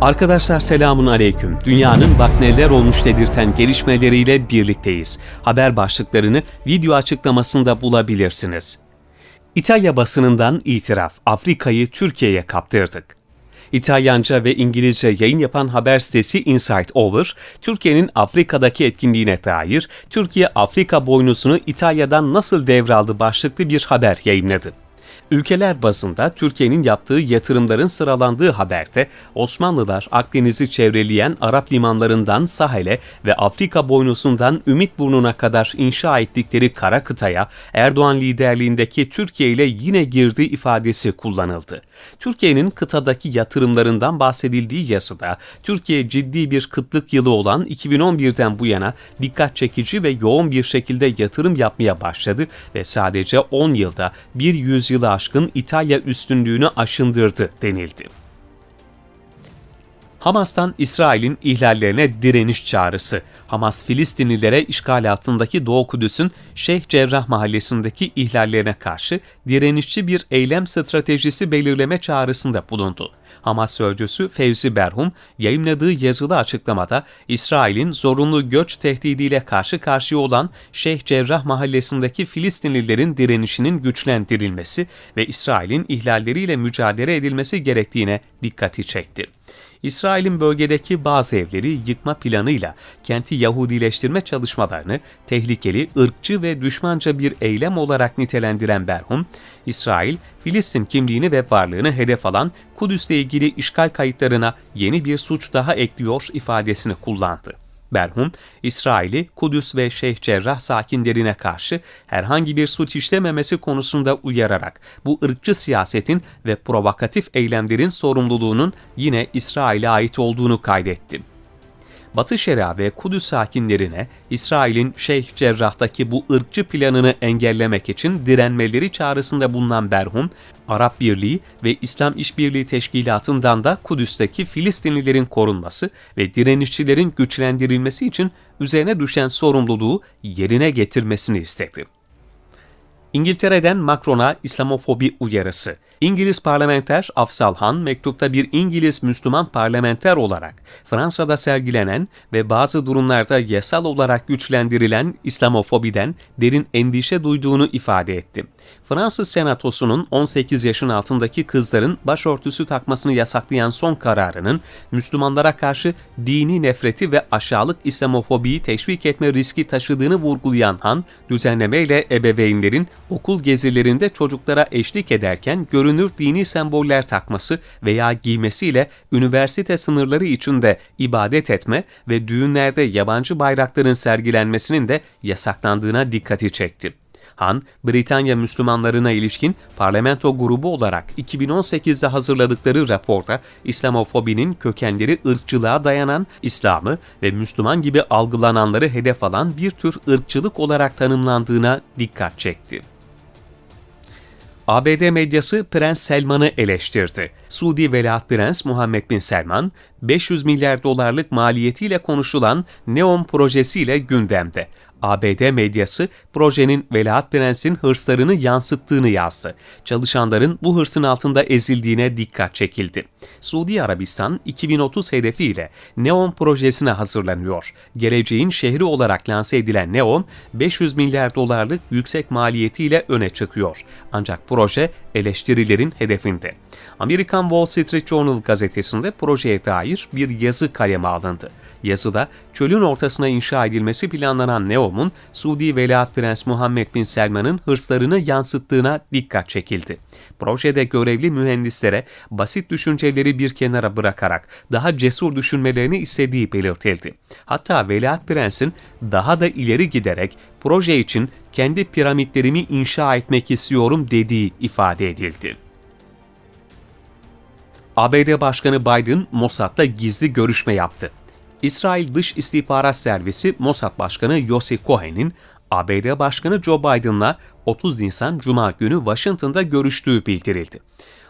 Arkadaşlar selamun aleyküm. Dünyanın bak neler olmuş dedirten gelişmeleriyle birlikteyiz. Haber başlıklarını video açıklamasında bulabilirsiniz. İtalya basınından itiraf. Afrika'yı Türkiye'ye kaptırdık. İtalyanca ve İngilizce yayın yapan haber sitesi Insight Over, Türkiye'nin Afrika'daki etkinliğine dair Türkiye Afrika boynuzunu İtalya'dan nasıl devraldı başlıklı bir haber yayınladı. Ülkeler bazında Türkiye'nin yaptığı yatırımların sıralandığı haberde Osmanlılar Akdeniz'i çevreleyen Arap limanlarından sahile ve Afrika boynusundan Ümit Burnu'na kadar inşa ettikleri kara kıtaya Erdoğan liderliğindeki Türkiye ile yine girdi ifadesi kullanıldı. Türkiye'nin kıtadaki yatırımlarından bahsedildiği yazıda Türkiye ciddi bir kıtlık yılı olan 2011'den bu yana dikkat çekici ve yoğun bir şekilde yatırım yapmaya başladı ve sadece 10 yılda bir yüzyılı aşkın İtalya üstünlüğünü aşındırdı denildi. Hamas'tan İsrail'in ihlallerine direniş çağrısı. Hamas Filistinlilere işgal altındaki Doğu Kudüs'ün Şeyh Cerrah mahallesindeki ihlallerine karşı direnişçi bir eylem stratejisi belirleme çağrısında bulundu. Hamas sözcüsü Fevzi Berhum yayınladığı yazılı açıklamada İsrail'in zorunlu göç tehdidiyle karşı karşıya olan Şeyh Cerrah mahallesindeki Filistinlilerin direnişinin güçlendirilmesi ve İsrail'in ihlalleriyle mücadele edilmesi gerektiğine dikkati çekti. İsrail'in bölgedeki bazı evleri yıkma planıyla kenti Yahudileştirme çalışmalarını tehlikeli, ırkçı ve düşmanca bir eylem olarak nitelendiren Berhum, İsrail, Filistin kimliğini ve varlığını hedef alan Kudüs'le ilgili işgal kayıtlarına yeni bir suç daha ekliyor ifadesini kullandı. Berhum, İsrail'i Kudüs ve Şeyh Cerrah sakinlerine karşı herhangi bir suç işlememesi konusunda uyararak bu ırkçı siyasetin ve provokatif eylemlerin sorumluluğunun yine İsrail'e ait olduğunu kaydetti. Batı Şeria ve Kudüs sakinlerine İsrail'in Şeyh Cerrah'taki bu ırkçı planını engellemek için direnmeleri çağrısında bulunan Berhum, Arap Birliği ve İslam İşbirliği Teşkilatı'ndan da Kudüs'teki Filistinlilerin korunması ve direnişçilerin güçlendirilmesi için üzerine düşen sorumluluğu yerine getirmesini istedi. İngiltere'den Macron'a İslamofobi uyarısı. İngiliz parlamenter Afsal Han mektupta bir İngiliz Müslüman parlamenter olarak Fransa'da sergilenen ve bazı durumlarda yasal olarak güçlendirilen İslamofobiden derin endişe duyduğunu ifade etti. Fransız Senatosu'nun 18 yaşın altındaki kızların başörtüsü takmasını yasaklayan son kararının Müslümanlara karşı dini nefreti ve aşağılık İslamofobiyi teşvik etme riski taşıdığını vurgulayan Han, düzenlemeyle ebeveynlerin okul gezilerinde çocuklara eşlik ederken görünür dini semboller takması veya giymesiyle üniversite sınırları içinde ibadet etme ve düğünlerde yabancı bayrakların sergilenmesinin de yasaklandığına dikkati çekti. Han, Britanya Müslümanlarına ilişkin parlamento grubu olarak 2018'de hazırladıkları raporda İslamofobinin kökenleri ırkçılığa dayanan İslam'ı ve Müslüman gibi algılananları hedef alan bir tür ırkçılık olarak tanımlandığına dikkat çekti. ABD medyası Prens Selman'ı eleştirdi. Suudi Veliaht Prens Muhammed Bin Selman, 500 milyar dolarlık maliyetiyle konuşulan Neom projesiyle gündemde. ABD medyası projenin Veliaht Prens'in hırslarını yansıttığını yazdı. Çalışanların bu hırsın altında ezildiğine dikkat çekildi. Suudi Arabistan 2030 hedefiyle Neom projesine hazırlanıyor. Geleceğin şehri olarak lanse edilen Neom, 500 milyar dolarlık yüksek maliyetiyle öne çıkıyor. Ancak proje eleştirilerin hedefinde. Amerikan Wall Street Journal gazetesinde projeye dair bir yazı kaleme alındı. Yazıda çölün ortasına inşa edilmesi planlanan Neom'un Suudi Veliaht Prens Muhammed Bin Selman'ın hırslarını yansıttığına dikkat çekildi. Projede görevli mühendislere basit düşünceleri bir kenara bırakarak daha cesur düşünmelerini istediği belirtildi. Hatta Veliaht Prens'in daha da ileri giderek proje için kendi piramitlerimi inşa etmek istiyorum dediği ifade edildi. ABD Başkanı Biden Mossad'la gizli görüşme yaptı. İsrail Dış İstihbarat Servisi Mossad Başkanı Yossi Cohen'in ABD Başkanı Joe Biden'la 30 Nisan Cuma günü Washington'da görüştüğü bildirildi.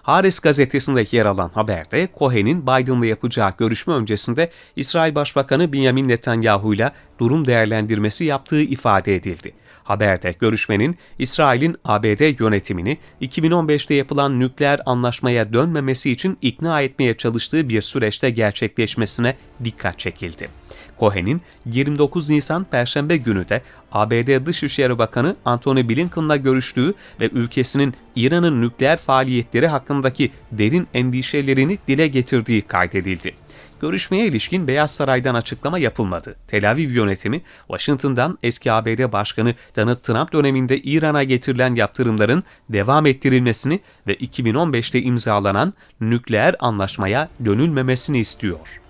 Haris gazetesinde yer alan haberde Cohen'in Biden'la yapacağı görüşme öncesinde İsrail Başbakanı Benjamin Netanyahu ile durum değerlendirmesi yaptığı ifade edildi. Haberde görüşmenin İsrail'in ABD yönetimini 2015'te yapılan nükleer anlaşmaya dönmemesi için ikna etmeye çalıştığı bir süreçte gerçekleşmesine dikkat çekildi. Cohen'in 29 Nisan Perşembe günü de ABD Dışişleri Bakanı Antony Blinken'la görüştüğü ve ülkesinin İran'ın nükleer faaliyetleri hakkındaki derin endişelerini dile getirdiği kaydedildi. Görüşmeye ilişkin Beyaz Saray'dan açıklama yapılmadı. Tel Aviv yönetimi, Washington'dan eski ABD Başkanı Donald Trump döneminde İran'a getirilen yaptırımların devam ettirilmesini ve 2015'te imzalanan nükleer anlaşmaya dönülmemesini istiyor.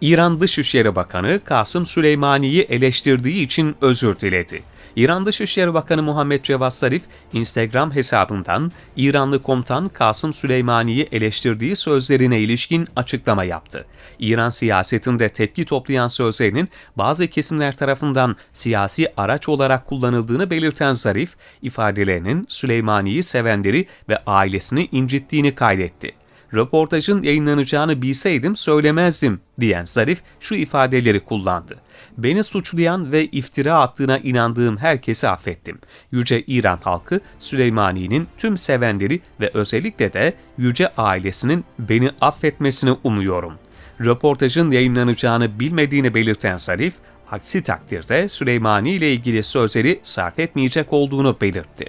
İran Dışişleri Bakanı Kasım Süleymani'yi eleştirdiği için özür diledi. İran Dışişleri Bakanı Muhammed Cevat Zarif, Instagram hesabından İranlı komutan Kasım Süleymani'yi eleştirdiği sözlerine ilişkin açıklama yaptı. İran siyasetinde tepki toplayan sözlerinin bazı kesimler tarafından siyasi araç olarak kullanıldığını belirten Zarif, ifadelerinin Süleymani'yi sevenleri ve ailesini incittiğini kaydetti röportajın yayınlanacağını bilseydim söylemezdim diyen Zarif şu ifadeleri kullandı. Beni suçlayan ve iftira attığına inandığım herkesi affettim. Yüce İran halkı Süleymani'nin tüm sevenleri ve özellikle de Yüce ailesinin beni affetmesini umuyorum. Röportajın yayınlanacağını bilmediğini belirten Zarif, aksi takdirde Süleymani ile ilgili sözleri sarf etmeyecek olduğunu belirtti.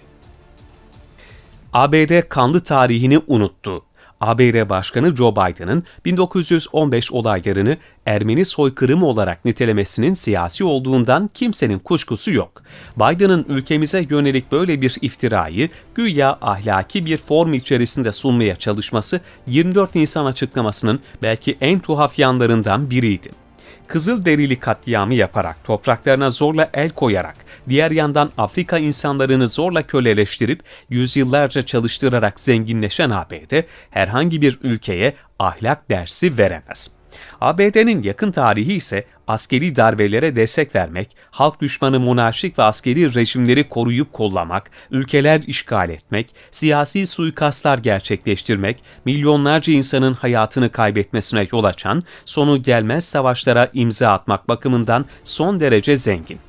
ABD kanlı tarihini unuttu. ABD Başkanı Joe Biden'ın 1915 olaylarını Ermeni soykırımı olarak nitelemesinin siyasi olduğundan kimsenin kuşkusu yok. Biden'ın ülkemize yönelik böyle bir iftirayı güya ahlaki bir form içerisinde sunmaya çalışması 24 Nisan açıklamasının belki en tuhaf yanlarından biriydi. Kızıl derili katliamı yaparak, topraklarına zorla el koyarak, diğer yandan Afrika insanlarını zorla köleleştirip, yüzyıllarca çalıştırarak zenginleşen ABD, herhangi bir ülkeye ahlak dersi veremez. ABD'nin yakın tarihi ise askeri darbelere destek vermek, halk düşmanı monarşik ve askeri rejimleri koruyup kollamak, ülkeler işgal etmek, siyasi suikastlar gerçekleştirmek, milyonlarca insanın hayatını kaybetmesine yol açan, sonu gelmez savaşlara imza atmak bakımından son derece zengin.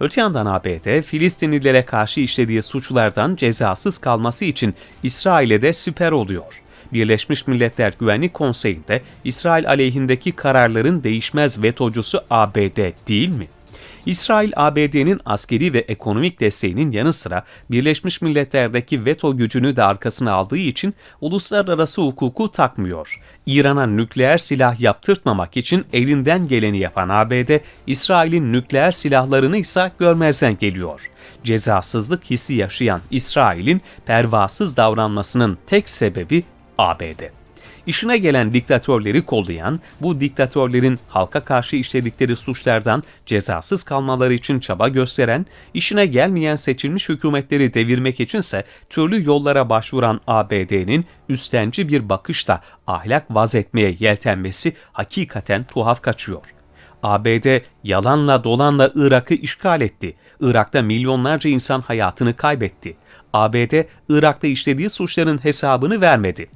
Öte yandan ABD, Filistinlilere karşı işlediği suçlardan cezasız kalması için İsrail'e de siper oluyor. Birleşmiş Milletler Güvenlik Konseyi'nde İsrail aleyhindeki kararların değişmez vetocusu ABD değil mi? İsrail, ABD'nin askeri ve ekonomik desteğinin yanı sıra Birleşmiş Milletler'deki veto gücünü de arkasına aldığı için uluslararası hukuku takmıyor. İran'a nükleer silah yaptırtmamak için elinden geleni yapan ABD, İsrail'in nükleer silahlarını ise görmezden geliyor. Cezasızlık hissi yaşayan İsrail'in pervasız davranmasının tek sebebi ABD. İşine gelen diktatörleri kollayan, bu diktatörlerin halka karşı işledikleri suçlardan cezasız kalmaları için çaba gösteren, işine gelmeyen seçilmiş hükümetleri devirmek içinse türlü yollara başvuran ABD'nin üstenci bir bakışla ahlak vaz etmeye yeltenmesi hakikaten tuhaf kaçıyor. ABD yalanla dolanla Irak'ı işgal etti. Irak'ta milyonlarca insan hayatını kaybetti. ABD Irak'ta işlediği suçların hesabını vermedi.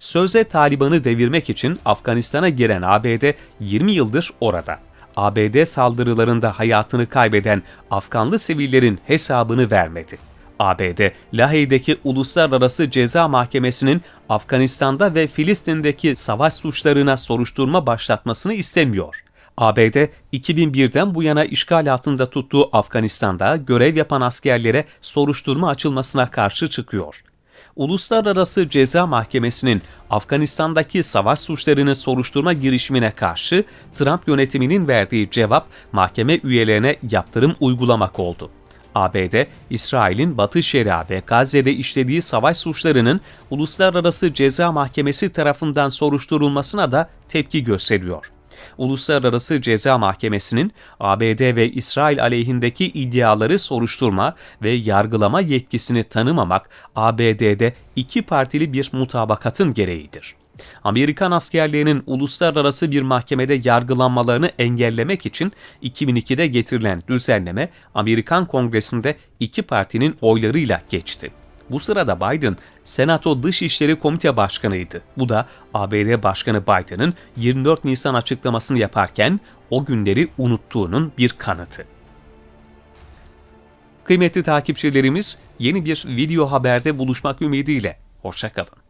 Sözde Taliban'ı devirmek için Afganistan'a giren ABD 20 yıldır orada. ABD saldırılarında hayatını kaybeden Afganlı sivillerin hesabını vermedi. ABD, Lahey'deki Uluslararası Ceza Mahkemesi'nin Afganistan'da ve Filistin'deki savaş suçlarına soruşturma başlatmasını istemiyor. ABD, 2001'den bu yana işgal altında tuttuğu Afganistan'da görev yapan askerlere soruşturma açılmasına karşı çıkıyor. Uluslararası Ceza Mahkemesi'nin Afganistan'daki savaş suçlarını soruşturma girişimine karşı Trump yönetiminin verdiği cevap mahkeme üyelerine yaptırım uygulamak oldu. ABD, İsrail'in Batı Şeria ve Gazze'de işlediği savaş suçlarının Uluslararası Ceza Mahkemesi tarafından soruşturulmasına da tepki gösteriyor. Uluslararası Ceza Mahkemesi'nin ABD ve İsrail aleyhindeki iddiaları soruşturma ve yargılama yetkisini tanımamak ABD'de iki partili bir mutabakatın gereğidir. Amerikan askerlerinin uluslararası bir mahkemede yargılanmalarını engellemek için 2002'de getirilen düzenleme Amerikan Kongresi'nde iki partinin oylarıyla geçti. Bu sırada Biden, Senato Dışişleri Komite Başkanıydı. Bu da ABD Başkanı Biden'ın 24 Nisan açıklamasını yaparken o günleri unuttuğunun bir kanıtı. Kıymetli takipçilerimiz, yeni bir video haberde buluşmak ümidiyle. Hoşçakalın.